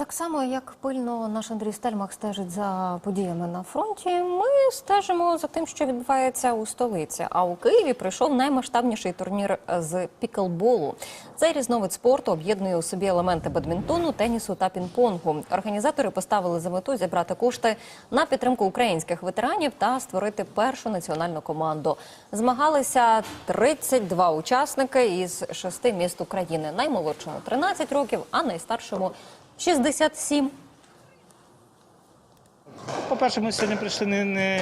Так само, як пильно наш Андрій Стельмах стежить за подіями на фронті, ми стежимо за тим, що відбувається у столиці. А у Києві прийшов наймасштабніший турнір з піклболу. Цей різновид спорту об'єднує у собі елементи бадмінтону, тенісу та пінг-понгу. Організатори поставили за мету зібрати кошти на підтримку українських ветеранів та створити першу національну команду. Змагалися 32 учасники із шести міст України. Наймолодшому 13 років, а найстаршому 67. По-перше, ми сьогодні прийшли не, не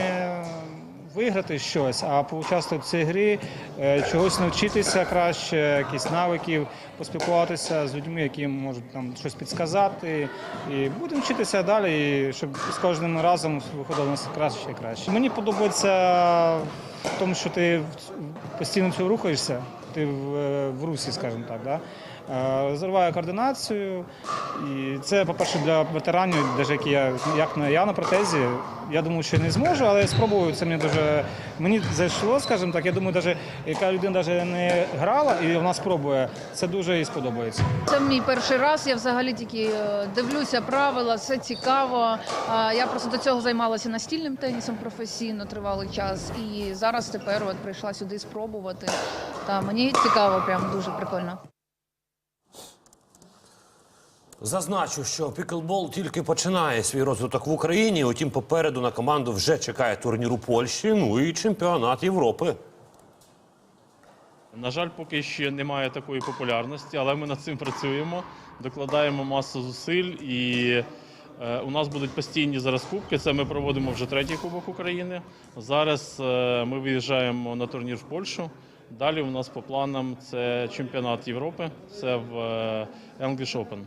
виграти щось, а поучаствувати в цій грі, е, чогось навчитися краще, якісь навиків, поспілкуватися з людьми, які можуть нам щось підсказати. І будемо вчитися далі, щоб з кожним разом виходило нас краще і краще. Мені подобається в тому, що ти постійно цього рухаєшся, ти в, е, в русі, скажімо так. Да? Е, координацію. І це, по-перше, для ветеранів, навіть як я, як на я на протезі. Я думаю, що не зможу, але спробую. Це мені дуже мені зайшло, скажімо так. Я думаю, навіть яка людина навіть не грала і вона спробує, це дуже їй сподобається. Це мій перший раз. Я взагалі тільки е, дивлюся правила, все цікаво. Я просто до цього займалася настільним тенісом професійно тривалий час. І зараз тепер от прийшла сюди спробувати. Та мені цікаво, прям дуже прикольно. Зазначу, що піклбол тільки починає свій розвиток в Україні. Утім, попереду на команду вже чекає турнір у Польщі. Ну і чемпіонат Європи. На жаль, поки ще немає такої популярності, але ми над цим працюємо, докладаємо масу зусиль і е, у нас будуть постійні зараз кубки. Це ми проводимо вже третій кубок України. Зараз е, ми виїжджаємо на турнір в Польщу. Далі у нас по планам це чемпіонат Європи, це в е, English Open.